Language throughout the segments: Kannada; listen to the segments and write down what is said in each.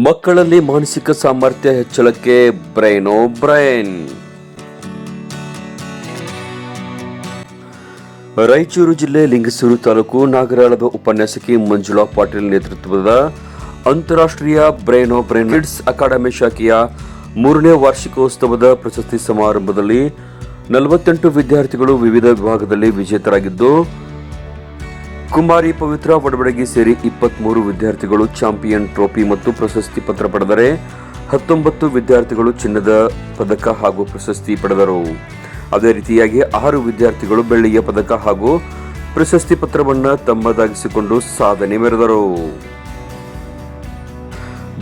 ಮಕ್ಕಳಲ್ಲಿ ಮಾನಸಿಕ ಸಾಮರ್ಥ್ಯ ಹೆಚ್ಚಳಕ್ಕೆ ಬ್ರೈನೋ ಬ್ರೈನ್. ರಾಯಚೂರು ಜಿಲ್ಲೆ ಲಿಂಗಸೂರು ತಾಲೂಕು ನಾಗರಾಳದ ಉಪನ್ಯಾಸಕಿ ಮಂಜುಳಾ ಪಾಟೀಲ್ ನೇತೃತ್ವದ ಅಂತಾರಾಷ್ಟ್ರೀಯ ಬ್ರೈನೋ ಬ್ರೈನ್ ಕಿಡ್ಸ್ ಅಕಾಡೆಮಿ ಶಾಖೆಯ ಮೂರನೇ ವಾರ್ಷಿಕೋತ್ಸವದ ಪ್ರಶಸ್ತಿ ಸಮಾರಂಭದಲ್ಲಿ ನಲವತ್ತೆಂಟು ವಿದ್ಯಾರ್ಥಿಗಳು ವಿವಿಧ ವಿಭಾಗದಲ್ಲಿ ವಿಜೇತರಾಗಿದ್ದು ಕುಮಾರಿ ಪವಿತ್ರ ಒಡಬಡಗಿ ಸೇರಿ ಇಪ್ಪತ್ಮೂರು ವಿದ್ಯಾರ್ಥಿಗಳು ಚಾಂಪಿಯನ್ ಟ್ರೋಫಿ ಮತ್ತು ಪ್ರಶಸ್ತಿ ಪತ್ರ ಪಡೆದರೆ ಹತ್ತೊಂಬತ್ತು ವಿದ್ಯಾರ್ಥಿಗಳು ಚಿನ್ನದ ಪದಕ ಹಾಗೂ ಪ್ರಶಸ್ತಿ ಪಡೆದರು. ಅದೇ ರೀತಿಯಾಗಿ ಆರು ವಿದ್ಯಾರ್ಥಿಗಳು ಬೆಳ್ಳಿಯ ಪದಕ ಹಾಗೂ ಪ್ರಶಸ್ತಿ ಪತ್ರವನ್ನು ತಮ್ಮದಾಗಿಸಿಕೊಂಡು ಸಾಧನೆ ಮೆರೆದರು.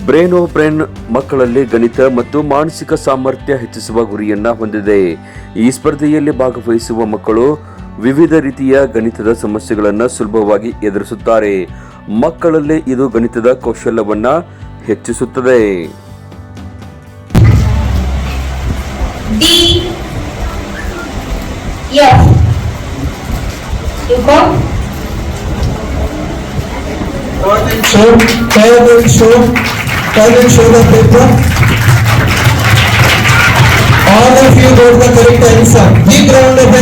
ಬ್ರೇನ್ ಓ ಬ್ರೇನ್ ಮಕ್ಕಳಲ್ಲಿ ಗಣಿತ ಮತ್ತು ಮಾನಸಿಕ ಸಾಮರ್ಥ್ಯ ಹೆಚ್ಚಿಸುವ ಗುರಿಯನ್ನ ಹೊಂದಿದೆ. ಈ ಸ್ಪರ್ಧೆಯಲ್ಲಿ ಭಾಗವಹಿಸುವ ಮಕ್ಕಳು ವಿವಿಧ ರೀತಿಯ ಗಣಿತದ ಸಮಸ್ಯೆಗಳನ್ನು ಸುಲಭವಾಗಿ ಎದುರಿಸುತ್ತಾರೆ. ಮಕ್ಕಳಲ್ಲಿ ಇದು ಗಣಿತದ ಕೌಶಲ್ಯವನ್ನ ಹೆಚ್ಚಿಸುತ್ತದೆ. Show, show, show the paper. All of you got the correct answer. Big round of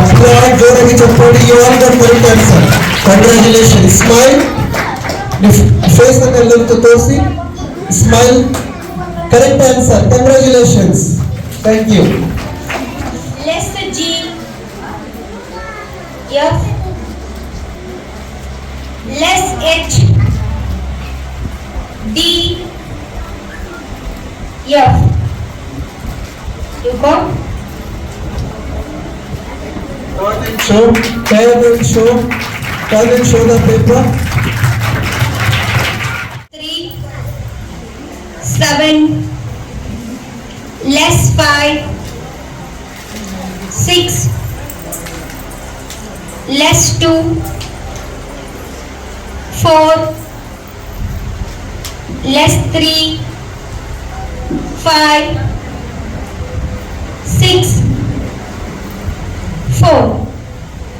applause, ಜೋರಾಗಿ ಚಪ್ಪಾಳಿ. You all got correct answer. Congratulations. Smile. Face ಅನ್ನು ಎಲ್ಲರಿಗೂ ತೋರಿಸಿ smile correct answer congratulations thank you Letter G F Less H D F Show, talent show, talent show the paper. three, seven, less five, six, less two, four, less three, five, six,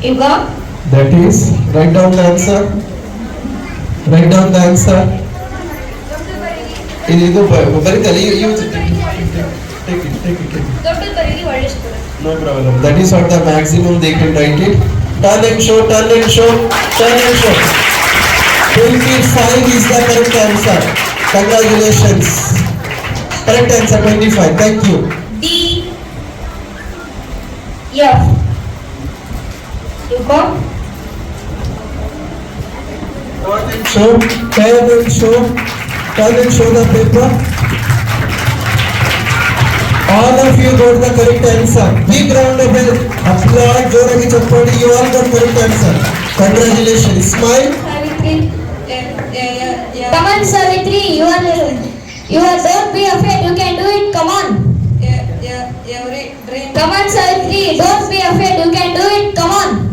You got? That is, write down the answer. Write down the answer. ಇದು ಇದು ಬ- ಬರೀತಲ್ಲ you use it take it take it take ಬರೀರಿ ಒಳ್ಳೆ student no problem that is what the maximum they can write it turn and show turn and show turn and show 25 is the correct answer. Congratulations. Correct answer 25. Thank you. D F Super. So, Claire will show, Claire will show the paper. All of you got the correct answer. Big round of applause. ज़ोर की चप्पड़ी. You all got correct answer. Congratulations. Smile. Savitri, come on, Savitri. You are, you are. Don't be afraid. You can do it. Come on. Yeah, yeah, yeah. Come on, Savitri. Don't be afraid. You can do it. Come on.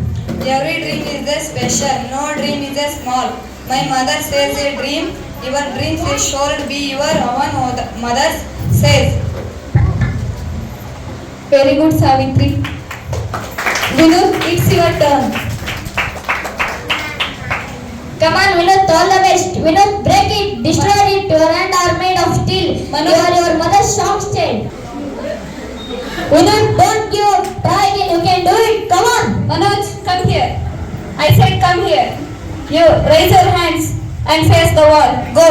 Every dream is a special. No dream is a small. My mother says a dream. Your dreams is should be your own. Mother says. Very good Savitri Vinod it's your turn Come on Vinod all the best Vinod break it destroy it your hand are made of steel Manu- You are your mother's strong stand Vinod don't give up try again you can do it come on Manoj, here. I said, come here. You raise your hands and face the wall. Go.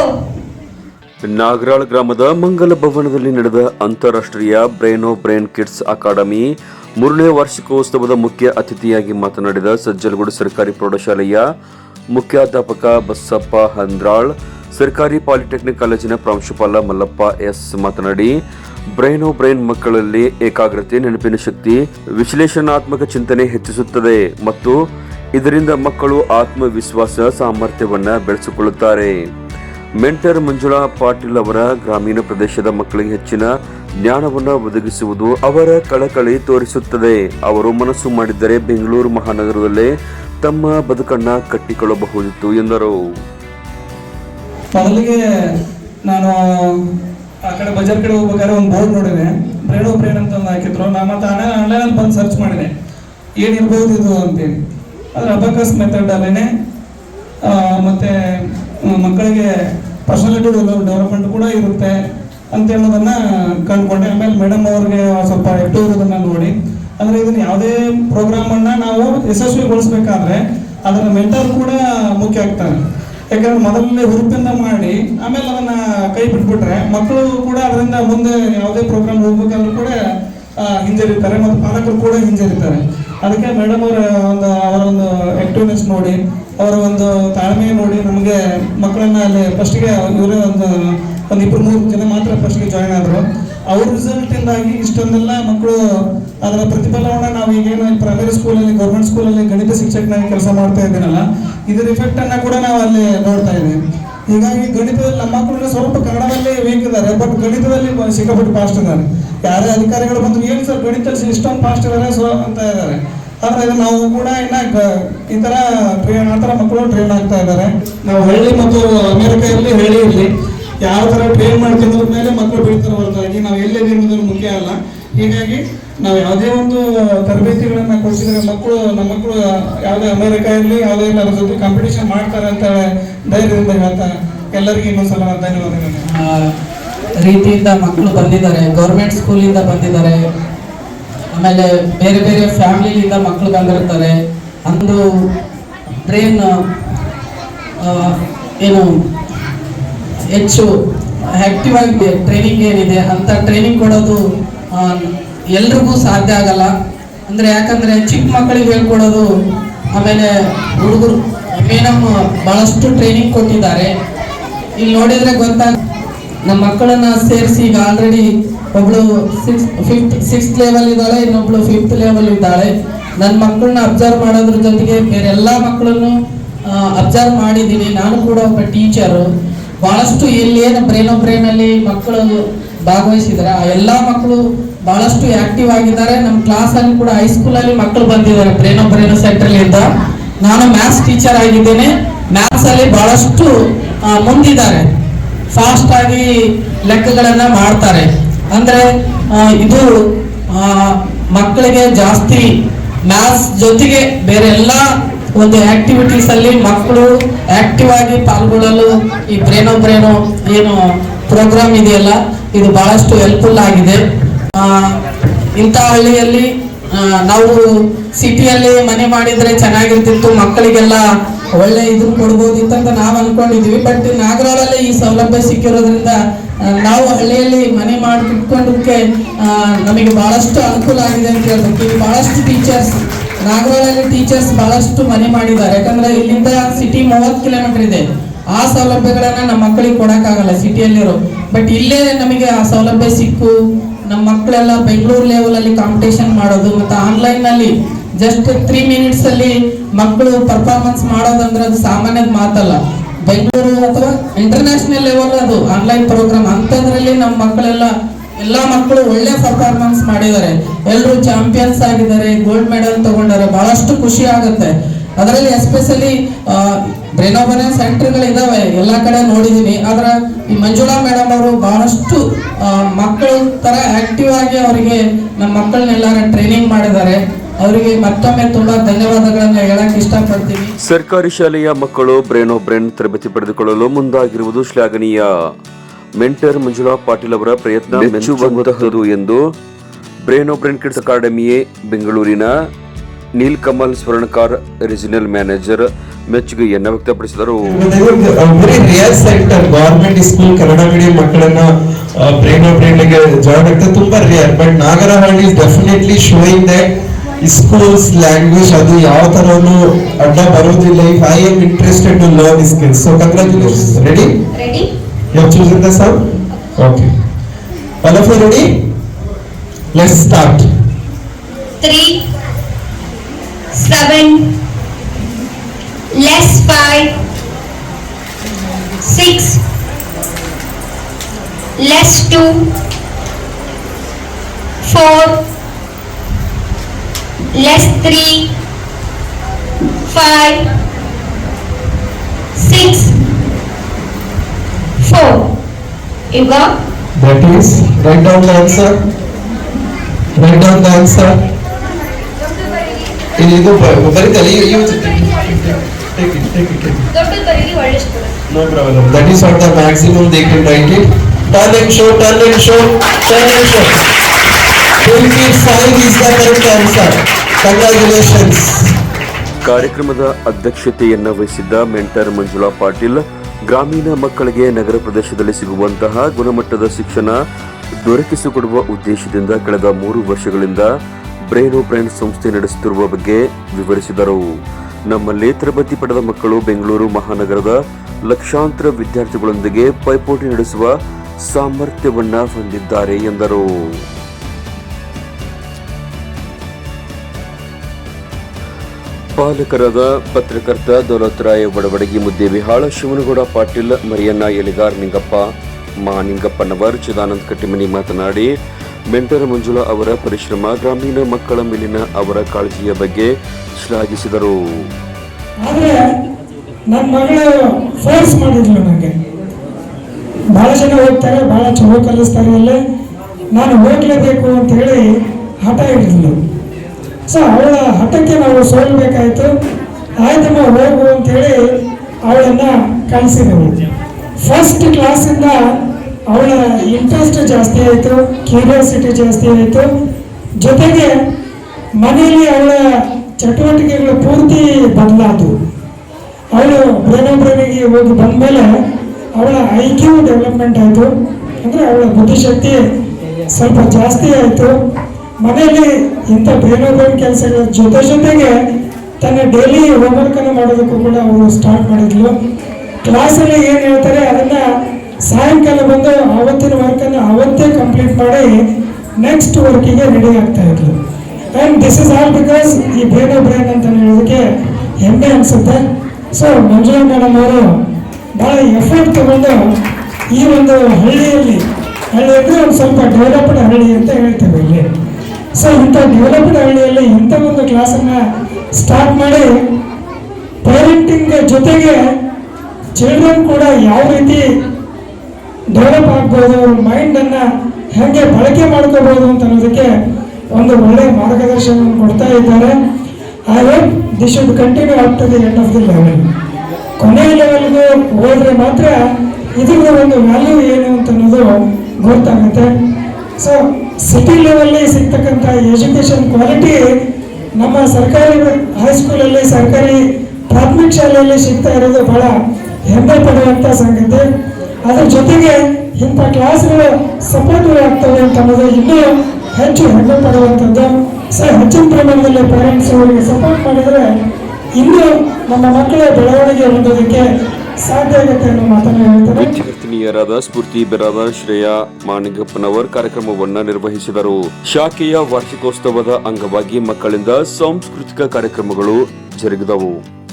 Nagaral ಗ್ರಾಮದ ಮಂಗಲ ಭವನದಲ್ಲಿ ನಡೆದ ಅಂತಾರಾಷ್ಟ್ರೀಯ ಬ್ರೈನೋ ಬ್ರೈನ್ ಕಿಡ್ಸ್ ಅಕಾಡೆಮಿ ಮೂರನೇ ವಾರ್ಷಿಕೋತ್ಸವದ ಮುಖ್ಯ ಅತಿಥಿಯಾಗಿ ಮಾತನಾಡಿದ ಸಜ್ಜಲಗೂಡು ಸರ್ಕಾರಿ ಪ್ರೌಢಶಾಲೆಯ ಮುಖ್ಯಾಧ್ಯಾಪಕ ಬಸಪ್ಪ ಹಂದ್ರಾಳ್, ಸರ್ಕಾರಿ ಪಾಲಿಟೆಕ್ನಿಕ್ ಕಾಲೇಜಿನ ಪ್ರಾಂಶುಪಾಲ ಮಲ್ಲಪ್ಪ ಎಸ್ ಮಾತನಾಡಿ ಬ್ರೈನೋ ಬ್ರೈನ್ ಮಕ್ಕಳಲ್ಲಿ ಏಕಾಗ್ರತೆ, ನೆನಪಿನ ಶಕ್ತಿ, ವಿಶ್ಲೇಷಣಾತ್ಮಕ ಚಿಂತನೆ ಹೆಚ್ಚಿಸುತ್ತದೆ ಮತ್ತು ಇದರಿಂದ ಮಕ್ಕಳು ಆತ್ಮವಿಶ್ವಾಸ ಸಾಮರ್ಥ್ಯವನ್ನು ಬೆಳೆಸಿಕೊಳ್ಳುತ್ತಾರೆ. ಮೆಂಟರ್ ಮಂಜುಳಾ ಪಾಟೀಲ್ ಅವರ ಗ್ರಾಮೀಣ ಪ್ರದೇಶದ ಮಕ್ಕಳಿಗೆ ಹೆಚ್ಚಿನ ಜ್ಞಾನವನ್ನು ಒದಗಿಸುವುದು ಅವರ ಕಳಕಳಿ ತೋರಿಸುತ್ತದೆ. ಅವರು ಮನಸ್ಸು ಮಾಡಿದ್ದರೆ ಬೆಂಗಳೂರು ಮಹಾನಗರದಲ್ಲೇ ತಮ್ಮ ಬದುಕನ್ನ ಕಟ್ಟಿಕೊಳ್ಳಬಹುದಿತ್ತು ಎಂದರು. ಮೊದಲಿಗೆ ನಾನು ಆ ಕಡೆ ಬಜಾರ್ ಕಡೆ ಹೋಗ್ಬೇಕಾದ್ರೆ ಒಂದು ಬೋರ್ಡ್ ನೋಡಿದೆ. ಬ್ರೇಡ್ ಬ್ರೇಡ್ ಅಂತ ಹಾಕಿದ್ರು. ನಾನು ಮತ್ತೆ ಆನ್ಲೈನ್ ಆನ್ಲೈನಲ್ಲಿ ಬಂದು ಸರ್ಚ್ ಮಾಡಿದೆ. ಏನಿರ್ಬೋದು ಇದು ಅಂತೇಳಿ. ಅದ್ರ ಅಬಕಸ್ ಮೆಥಡ್ ಆ, ಮತ್ತೆ ಮಕ್ಕಳಿಗೆ ಪರ್ಸನಾಲಿಟಿ ಡೆವಲಪ್ಮೆಂಟ್ ಕೂಡ ಇರುತ್ತೆ ಅಂತ ಹೇಳೋದನ್ನ ಕಂಡುಕೊಂಡೆ. ಆಮೇಲೆ ಮೇಡಮ್ ಅವ್ರಿಗೆ ಸ್ವಲ್ಪ ಎಟ್ಟು ಇರೋದನ್ನ ನೋಡಿ. ಅಂದ್ರೆ ಇದನ್ನ ಯಾವುದೇ ಪ್ರೋಗ್ರಾಮ್ ಅನ್ನ ನಾವು ಯಶಸ್ವಿಗೊಳಿಸ್ಬೇಕಾದ್ರೆ ಅದರ ಮೆಂಟರ್ ಕೂಡ ಮುಖ್ಯ ಆಗ್ತಾರೆ. ಯಾಕಂದ್ರೆ ಮೊದಲನೇ ಹುರುಪಿಂದ ಮಾಡಿ ಆಮೇಲೆ ಅದನ್ನ ಕೈ ಬಿಟ್ಬಿಟ್ರೆ ಮಕ್ಕಳು ಕೂಡ ಅದರಿಂದ ಮುಂದೆ ಯಾವುದೇ ಪ್ರೋಗ್ರಾಮ್ ಹೋಗ್ಬೇಕಾದ್ರೂ ಕೂಡ ಹಿಂಜರಿತಾರೆ. ಮತ್ತು ಪಾಲಕರು ಕೂಡ ಹಿಂಜರಿತಾರೆ. ಅದಕ್ಕೆ ಮೇಡಮ್ ಅವರ ಒಂದು ಅವರ ಒಂದು ಆಕ್ಟಿವ್ನೆಸ್ ನೋಡಿ, ಅವರ ಒಂದು ತಾಳ್ಮೆ ನೋಡಿ ನಮಗೆ ಮಕ್ಕಳನ್ನ ಅಲ್ಲಿ ಫಸ್ಟ್ಗೆ ಇವರೇ ಒಂದು ಒಂದು ಇಬ್ಬರು ಮೂರು ಜನ ಮಾತ್ರ ಫಸ್ಟ್ಗೆ ಜಾಯ್ನ್ ಆದರು. ಅವ್ರ ರಿಸಲ್ಟಿಂದಾಗಿ ಇಷ್ಟೊಂದೆಲ್ಲ ಮಕ್ಕಳು ಅದರ ಪ್ರತಿಫಲವನ್ನು ನಾವು ಈಗೇನು ಪ್ರೈಮರಿ ಸ್ಕೂಲಲ್ಲಿ ಗೌರ್ಮೆಂಟ್ ಸ್ಕೂಲಲ್ಲಿ ಗಣಿತ ಶಿಕ್ಷಕನಾಗಿ ಕೆಲಸ ಮಾಡ್ತಾ ಇದ್ದೀನಲ್ಲ, ಇದರ ಇಫೆಕ್ಟನ್ನು ಕೂಡ ನಾವು ಅಲ್ಲಿ ನೋಡ್ತಾ ಇದ್ದೀವಿ. ಹೀಗಾಗಿ ಗಣಿತದಲ್ಲಿ ನಮ್ಮ ಮಕ್ಕಳು ಸ್ವಲ್ಪ ಕನ್ನಡದಲ್ಲಿ ವೀಕ್ ಬಟ್ ಗಣಿತದಲ್ಲಿ ಸಿಕ್ಕಾಪಟ್ಟು ಫಾಸ್ಟ್ ಇದ್ದಾರೆ. ಯಾರೇ ಅಧಿಕಾರಿಗಳು ಬಂದ್ರು ಏನು ಸರ್ ಗಣಿತದಲ್ಲಿ ಸಿಸ್ಟಮ್ ಫಾಸ್ಟ್ ಇದ್ದಾರೆ ಸೊ ಅಂತ ಇದ್ದಾರೆ. ಆದ್ರೆ ನಾವು ಕೂಡ ಇನ್ನ ಈ ತರ ಟ್ರೈನ್ ಆ ಮಕ್ಕಳು ಟ್ರೈನ್ ಆಗ್ತಾ ಇದ್ದಾರೆ. ನಾವು ಹಳ್ಳಿ ಮತ್ತು ಅಮೆರಿಕ ಇರಲಿ ಹಳ್ಳಿ ಇರಲಿ ಯಾವ ತರ ಟ್ರೈನ್ ಮಾಡ್ತಿದ್ರ ಮೇಲೆ ಮಕ್ಕಳು ಬೆಳೀತಾರೆ ಹೊರತಾಗಿ, ನಾವು ಎಲ್ಲೇ ಮುಖ್ಯ ಅಲ್ಲ. ಹೀಗಾಗಿ ನಾವು ಯಾವುದೇ ಒಂದು ತರಬೇತಿಗಳನ್ನ ಕೊಡಿಸಿದ್ರೆ ಮಕ್ಕಳು ನಮ್ಮ ಮಕ್ಕಳು ಯಾವುದೇ ಅಮೆರಿಕ ಇರಲಿ, ಯಾವುದೇ ಇಲ್ಲ ಅದ್ರ ಜೊತೆ ಕಾಂಪಿಟೇಷನ್ ಮಾಡ್ತಾರೆ ಅಂತ ಧೈರ್ಯದಿಂದ ಹೇಳ್ತಾ ಎಲ್ಲರಿಗೂ ಇನ್ನೊಂದ್ಸಲ ನಾನು ಧನ್ಯವಾದಗಳು. ರೀತಿಯಿಂದ ಮಕ್ಕಳು ಬಂದಿದ್ದಾರೆ ಗೌರ್ಮೆಂಟ್ ಸ್ಕೂಲಿಂದ ಬಂದಿದ್ದಾರೆ, ಆಮೇಲೆ ಬೇರೆ ಬೇರೆ ಫ್ಯಾಮಿಲಿಯಿಂದ ಮಕ್ಕಳು ಬಂದಿರ್ತಾರೆ, ಅಂದು ಟ್ರೈನ್ ಏನು ಹೆಚ್ಚು ಆ್ಯಕ್ಟಿವ್ ಆಗಿದೆ ಟ್ರೈನಿಂಗ್ ಏನಿದೆ, ಅಂತ ಟ್ರೈನಿಂಗ್ ಕೊಡೋದು ಎಲ್ರಿಗೂ ಸಾಧ್ಯ ಆಗಲ್ಲ. ಅಂದರೆ ಯಾಕಂದರೆ ಚಿಕ್ಕ ಮಕ್ಕಳಿಗೆ ಹೇಳ್ಕೊಡೋದು ಆಮೇಲೆ ಹುಡುಗರು ಮೇಡಮ್ ಭಾಳಷ್ಟು ಟ್ರೈನಿಂಗ್ ಕೊಟ್ಟಿದ್ದಾರೆ. ಇಲ್ಲಿ ನೋಡಿದ್ರೆ ಗೊತ್ತಾಗ ನಮ್ಮ ಮಕ್ಕಳನ್ನ ಸೇರಿಸಿ ಈಗ ಆಲ್ರೆಡಿ ಒಬ್ಳು ಸಿಕ್ಸ್ ಫಿಫ್ತ್ ಸಿಕ್ಸ್ತ್ ಲೆವೆಲ್ ಇದ್ದಾಳೆ, ಇನ್ನೊಬ್ಳು ಫಿಫ್ತ್ ಲೆವೆಲ್ ಇದ್ದಾಳೆ. ನನ್ನ ಮಕ್ಕಳನ್ನ ಅಬ್ಸರ್ವ್ ಮಾಡೋದ್ರ ಜೊತೆಗೆ ಬೇರೆ ಎಲ್ಲ ಮಕ್ಕಳನ್ನು ಅಬ್ಸರ್ವ್ ಮಾಡಿದ್ದೀನಿ. ನಾನು ಕೂಡ ಒಬ್ಬ ಟೀಚರು ಬಹಳಷ್ಟು ಇಲ್ಲಿ ಏನು ಬ್ರೈನ್ ಬ್ರೈನ್ ಅಲ್ಲಿ ಮಕ್ಕಳು ಭಾಗವಹಿಸಿದ್ದಾರೆ ಆ ಎಲ್ಲ ಮಕ್ಕಳು ಬಹಳಷ್ಟು ಆಕ್ಟಿವ್ ಆಗಿದ್ದಾರೆ. ನಮ್ಮ ಕ್ಲಾಸ್ ಅಲ್ಲಿ ಕೂಡ ಹೈಸ್ಕೂಲ್ ಅಲ್ಲಿ ಮಕ್ಕಳು ಬಂದಿದ್ದಾರೆ ಬ್ರೈನ್ ಬ್ರೈನ್ ಸೆಂಟರ್ ಇಂದ ನಾನು ಮ್ಯಾಥ್ಸ್ ಟೀಚರ್ ಆಗಿದ್ದೇನೆ. ಮ್ಯಾಥ್ಸ್ ಅಲ್ಲಿ ಬಹಳಷ್ಟು ಮುಂದಿದ್ದಾರೆ. ಫಾಸ್ಟ್ ಆಗಿ ಲೆಕ್ಕಗಳನ್ನ ಮಾಡ್ತಾರೆ. ಅಂದ್ರೆ ಇದು ಮಕ್ಕಳಿಗೆ ಜಾಸ್ತಿ ಮ್ಯಾಥ್ಸ್ ಜೊತೆಗೆ ಬೇರೆ ಎಲ್ಲ ಒಂದು ಆಕ್ಟಿವಿಟೀಸ್ ಅಲ್ಲಿ ಮಕ್ಕಳು ಆಕ್ಟಿವ್ ಆಗಿ ಪಾಲ್ಗೊಳ್ಳಲು ಈ ಬ್ರೇನೋ ಬ್ರೇನೋ ಏನು ಪ್ರೋಗ್ರಾಮ್ ಇದೆಯಲ್ಲ, ಇದು ಬಹಳಷ್ಟು ಹೆಲ್ಪ್ಫುಲ್ ಆಗಿದೆ. ಇಂಥ ಹಳ್ಳಿಯಲ್ಲಿ ನಾವು ಸಿಟಿಯಲ್ಲಿ ಮನೆ ಮಾಡಿದ್ರೆ ಚೆನ್ನಾಗಿರ್ತಿತ್ತು, ಮಕ್ಕಳಿಗೆಲ್ಲ ಒಳ್ಳೆ ಇದು ಅಂತ ನಾವು ಅನ್ಕೊಂಡಿದೀವಿ. ಬಟ್ ನಾಗರಾಳಲ್ಲಿ ಈ ಸೌಲಭ್ಯ ಸಿಕ್ಕಿರೋದ್ರಿಂದ ನಾವು ಹಳ್ಳಿಯಲ್ಲಿ ಮನೆ ಮಾಡಿ ಇಟ್ಕೊಂಡಕ್ಕೆ ನಮಗೆ ಬಹಳಷ್ಟು ಅನುಕೂಲ ಆಗಿದೆ ಅಂತ ಹೇಳ್ಬೇಕು. ಇಲ್ಲಿ ಬಹಳಷ್ಟು ಟೀಚರ್ಸ್ ನಾಗರಾಳಲ್ಲಿ ಟೀಚರ್ಸ್ ಬಹಳಷ್ಟು ಮನೆ ಮಾಡಿದ್ದಾರೆ. ಯಾಕಂದ್ರೆ ಇಲ್ಲಿಂದ ಸಿಟಿ ಮೂವತ್ತು ಕಿಲೋಮೀಟರ್ ಇದೆ. ಆ ಸೌಲಭ್ಯಗಳನ್ನ ನಮ್ಮ ಮಕ್ಕಳಿಗೆ ಕೊಡಕ್ಕಾಗಲ್ಲ ಸಿಟಿಯಲ್ಲಿರೋ ಬಟ್ ಇಲ್ಲೇ ನಮಗೆ ಆ ಸೌಲಭ್ಯ ಸಿಕ್ಕು. ನಮ್ಮ ಮಕ್ಕಳೆಲ್ಲ ಬೆಂಗಳೂರು ಲೆವೆಲ್ ಅಲ್ಲಿ ಕಾಂಪಿಟೇಷನ್ ಮಾಡೋದು ಮತ್ತೆ ಆನ್ಲೈನ್ನಲ್ಲಿ ಜಸ್ಟ್ ತ್ರೀ ಮಿನಿಟ್ಸ್ ಅಲ್ಲಿ ಮಕ್ಕಳು ಪರ್ಫಾರ್ಮೆನ್ಸ್ ಮಾಡೋದಂದ್ರೆ ಅದು ಸಾಮಾನ್ಯದ ಮಾತಲ್ಲ. ಬೆಂಗಳೂರು ಅಥವಾ ಇಂಟರ್ನ್ಯಾಷನಲ್ ಲೆವೆಲ್ ಅದು ಆನ್ಲೈನ್ ಪ್ರೋಗ್ರಾಮ್ ಅಂತದ್ರಲ್ಲಿ ನಮ್ಮ ಮಕ್ಕಳೆಲ್ಲ ಎಲ್ಲಾ ಮಕ್ಕಳು ಒಳ್ಳೆ ಪರ್ಫಾರ್ಮೆನ್ಸ್ ಮಾಡಿದ್ದಾರೆ. ಎಲ್ಲರೂ ಚಾಂಪಿಯನ್ಸ್ ಆಗಿದ್ದಾರೆ ಗೋಲ್ಡ್ ಮೆಡಲ್ ತಗೊಂಡಾರೆ ಬಹಳಷ್ಟು ಖುಷಿ ಆಗುತ್ತೆ. ಅದರಲ್ಲಿ ಎಸ್ಪೆಷಲಿ ಬ್ರೇನೋಬನೆ ಸೆಂಟರ್ಗಳು ಇದಾವೆ ಎಲ್ಲ ಕಡೆ ನೋಡಿದ್ದೀನಿ ಆದ್ರೆ ಈ ಮಂಜುಳಾ ಮೇಡಮ್ ಅವರು ಬಹಳಷ್ಟು ಮಕ್ಕಳ ತರ ಆಕ್ಟಿವ್ ಆಗಿ ಅವರಿಗೆ ನಮ್ಮ ಮಕ್ಕಳನ್ನೆಲ್ಲರ ಟ್ರೈನಿಂಗ್ ಮಾಡಿದ್ದಾರೆ. ಅವರಿಗೆ ಮತ್ತೊಮ್ಮೆ ತುಂಬಾ ಧನ್ಯವಾದಗಳನ್ನ ಹೇಳಕ್ ಇಷ್ಟಪಡ್ತೀನಿ. ಸರ್ಕಾರಿ ಶಾಲೆಯ ಮಕ್ಕಳು ಬ್ರೇನೋ ಬ್ರೇನ್ ತರಬೇತಿ ಪಡೆದುಕೊಳ್ಳಲು ಮುಂದಾಗಿರುವುದು ಶ್ಲಾಘನೀಯ. ಮೆಂಟರ್ ಮಂಜುಳಾ ಪಾಟೀಲ್ ಅವರ ಪ್ರಯತ್ನ ಮೆಚ್ಚುವಂತಹದು ಎಂದು ಬ್ರೇನೋ ಬ್ರೇನ್ ಕಿಡ್ಸ್ ಅಕಾಡೆಮಿಯೇ ಬೆಂಗಳೂರಿನ ನೀಲ್ ಕಮಲ್ ಸ್ವರ್ಣಕಾರ್ ರೀಜನಲ್ ಮ್ಯಾನೇಜರ್ ಮೆಚ್ಚುಗೆಯನ್ನ ವ್ಯಕ್ತಪಡಿಸಿದರು. Very real sector government school Kannada medium ಮಕ್ಕಳನ್ನ ಬ್ರೈನ್ ಬ್ರೈನ್ಗೆ ಜಾಯ್ನ್ ಆಗ್ತದೆ ತುಂಬಾ rare but Nagarahalli is definitely showing that schools language ಅದು ಯಾವ ತರನು ಅಡ್ಡ ಬರೋದಿಲ್ಲ. I am interested to learn skills so ready ready You have chosen the sum? Okay. All of you ready? Let's start. 3 7 less 5 6 less 2 4 less 3 5 If the that is write down the answer. Write down the answer. ಇಲ್ಲಿ ಇದು ಬರೀತಲ್ಲ ಈ that is at the maximum they can write it turn show turn and show turn and show twenty five is the correct answer congratulations ಕಾರ್ಯಕ್ರಮದ ಅಧ್ಯಕ್ಷತೆಯನ್ನು ವಹಿಸಿದ್ದ ಮೆಂಟರ್ ಮಂಜುಳಾ ಪಾಟೀಲ್. ಗ್ರಾಮೀಣ ಮಕ್ಕಳಿಗೆ ನಗರ ಪ್ರದೇಶದಲ್ಲಿ ಸಿಗುವಂತಹ ಗುಣಮಟ್ಟದ ಶಿಕ್ಷಣ ದೊರಕಿಸಿಕೊಡುವ ಉದ್ದೇಶದಿಂದ ಕಳೆದ ಮೂರು ವರ್ಷಗಳಿಂದ ಬ್ರೈನ್ ಬ್ರ್ಯಾಂಡ್ ಸಂಸ್ಥೆ ನಡೆಸುತ್ತಿರುವ ಬಗ್ಗೆ ವಿವರಿಸಿದರು. ನಮ್ಮಲ್ಲಿ ತರಬೇತಿ ಪಡೆದ ಮಕ್ಕಳು ಬೆಂಗಳೂರು ಮಹಾನಗರದ ಲಕ್ಷಾಂತರ ವಿದ್ಯಾರ್ಥಿಗಳೊಂದಿಗೆ ಪೈಪೋಟಿ ನಡೆಸುವ ಸಾಮರ್ಥ್ಯವನ್ನು ಹೊಂದಿದ್ದಾರೆ ಎಂದರು. ಪಾಲಕರಾದ ಪತ್ರಕರ್ತ ದೌಲತ್ರಾಯ ಬಡವಡಗಿ ಮುದ್ದೇವಿಹಾಳ ಶಿವನಗೌಡ ಪಾಟೀಲ್ ಮರಿಯಣ್ಣ ಎಲಿಗಾರ್ ನಿಂಗಪ್ಪ ಮಹಾನಿಂಗಪ್ಪನವರ್ ಚಿದಾನಂದ ಕಟ್ಟಿಮನಿ ಮಾತನಾಡಿ, ಮೆಂಟರ್ ಮಂಜುಳಾ ಅವರ ಪರಿಶ್ರಮ ಗ್ರಾಮೀಣ ಮಕ್ಕಳ ಮೇಲಿನ ಅವರ ಕಾಳಜಿಯ ಬಗ್ಗೆ ಶ್ಲಾಘಿಸಿದರು. ನನ್ನ ಭಾಳ ಜನ ಹೋಗ್ತಾರೆ, ಭಾಳ ಚಲೋ ಕಲಿಸ್ತಾರೆ ನಾನು ಹೋಗ್ಲೇಬೇಕು ಅಂತ ಹೇಳಿ ಹಠ ಹಿಡಿದ್ಲು. ಸೊ ಅವಳ ಹಠಕ್ಕೆ ನಾವು ಸೋಲ್ಬೇಕಾಯ್ತು. ಆಯ್ತಮ್ಮ ಹೋಗು ಅಂತ ಹೇಳಿ ಅವಳನ್ನ ಕಳಿಸಿದೆವು. ಫಸ್ಟ್ ಕ್ಲಾಸಿಂದ ಅವಳ ಇಂಟ್ರೆಸ್ಟ್ ಜಾಸ್ತಿ ಆಯಿತು ಕ್ಯೂರಿಯಾಸಿಟಿ ಜಾಸ್ತಿ ಆಯಿತು. ಜೊತೆಗೆ ಮನೆಯಲ್ಲಿ ಅವಳ ಚಟುವಟಿಕೆಗಳು ಪೂರ್ತಿ ಬದಲಾದವು. ಅವಳು ಬ್ರೇನೊಬ್ರನಿಗೆ ಹೋಗಿ ಬಂದಮೇಲೆ ಅವಳ ಐ ಕ್ಯೂ ಡೆವಲಪ್ಮೆಂಟ್ ಆಯಿತು. ಅಂದರೆ ಅವಳ ಬುದ್ಧಿಶಕ್ತಿ ಸ್ವಲ್ಪ ಜಾಸ್ತಿ ಆಯಿತು. ಮನೆಯಲ್ಲಿ ಇಂಥ ಬ್ರೇನೊಬ್ರನ್ ಕೆಲಸಗಳ ಜೊತೆ ಜೊತೆಗೆ ತನ್ನ ಡೈಲಿ ಹೋಮ್ವರ್ಕನ್ನು ಮಾಡೋದಕ್ಕೂ ಕೂಡ ಅವರು ಸ್ಟಾರ್ಟ್ ಮಾಡಿದ್ಲು. ಕ್ಲಾಸಲ್ಲಿ ಏನು ಹೇಳ್ತಾರೆ, ಅದನ್ನು ಸಾಯಂಕಾಲ ಬಂದು ಆವತ್ತಿನ ವರ್ಕನ್ನು ಅವತ್ತೇ ಕಂಪ್ಲೀಟ್ ಮಾಡಿ ನೆಕ್ಸ್ಟ್ ವರ್ಕಿಗೆ ರೆಡಿ ಆಗ್ತಾ ಇದ್ಲು. And this is all because ಈ ಬ್ರೇನ್ ಬ್ರೇನ್ ಅಂತ ಹೇಳೋದಕ್ಕೆ ಹೆಮ್ಮೆ ಅನಿಸುತ್ತೆ. ಸೊ ಮಂಜುಳಾ ಮೇಡಮ್ ಅವರು ಭಾಳ ಎಫರ್ಟ್ ತಗೊಂಡು ಈ ಒಂದು ಹಳ್ಳಿಯಲ್ಲಿ ಹಳ್ಳಿ ಅಂದರೆ ಒಂದು ಸ್ವಲ್ಪ ಡೆವಲಪ್ಡ್ ಹಳ್ಳಿ ಅಂತ ಹೇಳ್ತೇವೆ ಇಲ್ಲಿ. ಸೊ ಇಂಥ ಡೆವಲಪ್ಡ್ ಹಳ್ಳಿಯಲ್ಲಿ ಇಂಥ ಒಂದು ಕ್ಲಾಸನ್ನು ಸ್ಟಾರ್ಟ್ ಮಾಡಿ ಪೇರೆಂಟಿಂಗ್ ಜೊತೆಗೆ ಚಿಲ್ಡ್ರನ್ ಕೂಡ ಯಾವ ರೀತಿ ಡೆವಲಪ್ ಆಗ್ಬೋದು ಅವ್ರ ಮೈಂಡನ್ನು ಹೇಗೆ ಬಳಕೆ ಮಾಡ್ಕೋಬೋದು ಅಂತ ಅನ್ನೋದಕ್ಕೆ ಒಂದು ಒಳ್ಳೆಯ ಮಾರ್ಗದರ್ಶನವನ್ನು ಕೊಡ್ತಾ ಇದ್ದಾರೆ. I hope they should continue up to the end of the level ಕೊನೆಯ ಲೆವೆಲ್ಗೂ ಹೋದ್ರೆ ಮಾತ್ರ ಇದ್ರದ್ದು ಒಂದು ವ್ಯಾಲ್ಯೂ ಏನು ಅಂತ ಅನ್ನೋದು ಗೊತ್ತಾಗುತ್ತೆ. ಸೊ ಸಿಟಿ ಲೆವೆಲ್ಲಿ ಸಿಗ್ತಕ್ಕಂಥ ಎಜುಕೇಷನ್ ಕ್ವಾಲಿಟಿ ನಮ್ಮ ಸರ್ಕಾರಿ ಹೈಸ್ಕೂಲಲ್ಲಿ ಸರ್ಕಾರಿ ಪ್ರಾಥಮಿಕ ಶಾಲೆಯಲ್ಲಿ ಸಿಗ್ತಾ ಇರೋದು ಬಹಳ ಹೆಮ್ಮೆ ಪಡುವಂಥ ಸಂಗತಿ. ಅದ್ರ ಜೊತೆಗೆ ಇಂಥ ಕ್ಲಾಸ್ಗಳು ಸಪೋರ್ಟ್ ಆಗ್ತವೆ ಅಂತ ಅನ್ನೋದು ಇನ್ನೂ ಹೆಚ್ಚು ಹೆಮ್ಮೆ ಪಡುವಂಥದ್ದು. ಸೊ ಹೆಚ್ಚಿನ ಪ್ರಮಾಣದಲ್ಲಿ ಪೇರೆಂಟ್ಸ್ ಅವರಿಗೆ ಸಪೋರ್ಟ್ ಮಾಡಿದರೆ ಇನ್ನೂ ನಮ್ಮ ಮಕ್ಕಳ ಬೆಳವಣಿಗೆ ಹೊಂದೋದಕ್ಕೆ ವಿದ್ಯಾರ್ಥಿನಿಯರಾದ ಸ್ಫೂರ್ತಿ ಬೆರಾದ ಶ್ರೇಯಾ ಮಾಣಿಗಪ್ಪನವರ್ ಕಾರ್ಯಕ್ರಮವನ್ನು ನಿರ್ವಹಿಸಿದರು. ಶಾಖೆಯ ವಾರ್ಷಿಕೋತ್ಸವದ ಅಂಗವಾಗಿ ಮಕ್ಕಳಿಂದ ಸಾಂಸ್ಕೃತಿಕ ಕಾರ್ಯಕ್ರಮಗಳು ಜರುಗಿದವು.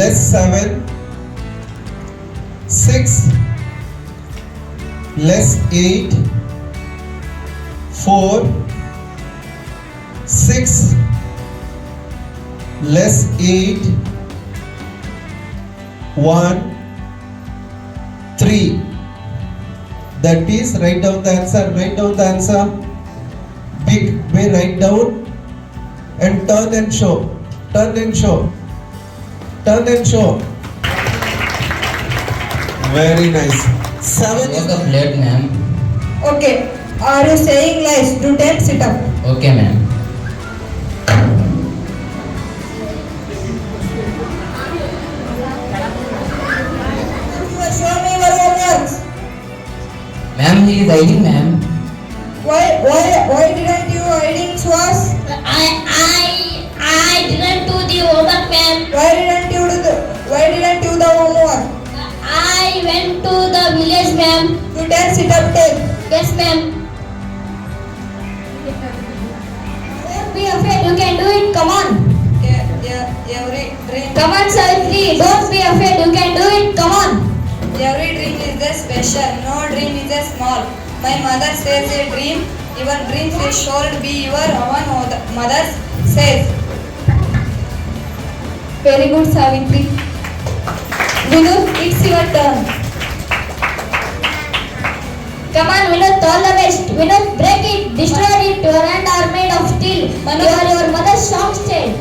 Less seven. Six less eight. Four. Six less eight. One. Three. That is, write down the answer. Write down the answer. Big way, write down and turn and show. Turn and show. Turn and show. Very nice. Seven is Work up late, ma'am. Okay. Are you saying lies? Do 10 sit up. Okay, ma'am. Show me your homeworks. Ma'am, he is hiding, ma'am. Why, why, why didn't you hiding Swas? I I I didn't do the homework, ma'am. Why didn't you do the, why didn't you the homework? I went to the village, ma'am. Do 10 sit up, take. Yes, ma'am. Don't be afraid. You can do it. Come on. Yeah, yeah, yeah, every dream. Come on, Savitri. Don't be afraid. You can do it. Come on. Every dream is a special, no dream is a small. My mother says a dream, even dreams should be your own mother says. Very good, Savitri. Vinod, it's your turn. Come on, Vinod, all the best. Vinod, break it, destroy it. Your hand are made of steel. Manoj. You are your mother's strong steel.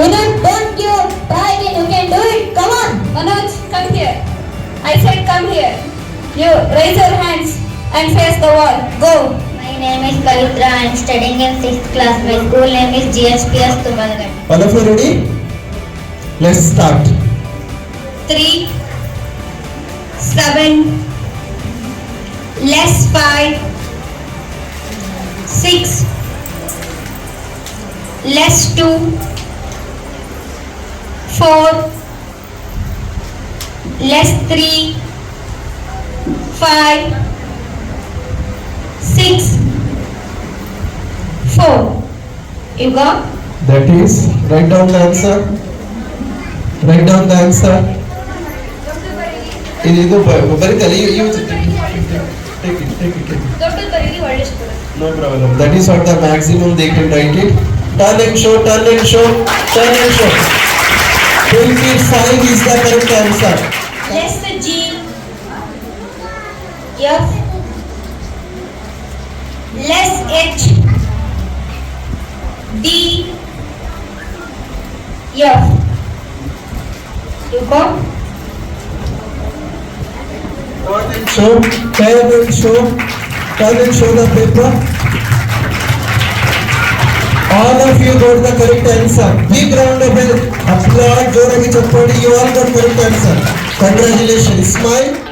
Vinod, don't give up. Try again. You can do it. Come on. Manoj, come here. I said come here. You raise your hands and face the wall. Go. My name is Pavitra. I am studying in 6th class. My school name is GSPS Tubalgat. All of you ready? Let's start. Three, seven, less five, six, less two, four, less three, five, six, four. You got? That is, write down the answer. Write down the answer. ಇದು ಇದು ಬ- ಬರೀತಲ್ಲ you you take it take it take it ದೊಡ್ಡದು ಬರೀರಿ ಒಳ್ಳೆ school no problem that is what the maximum they can write it turn and show turn and show turn and show 25 is the correct answer less G F less H D F रुको So, tell me so tell me show the paper. All of you got the correct answer. Big round of applause. ज़ोर की चप्पड़ी. You all got correct answer. Congratulations. Smile.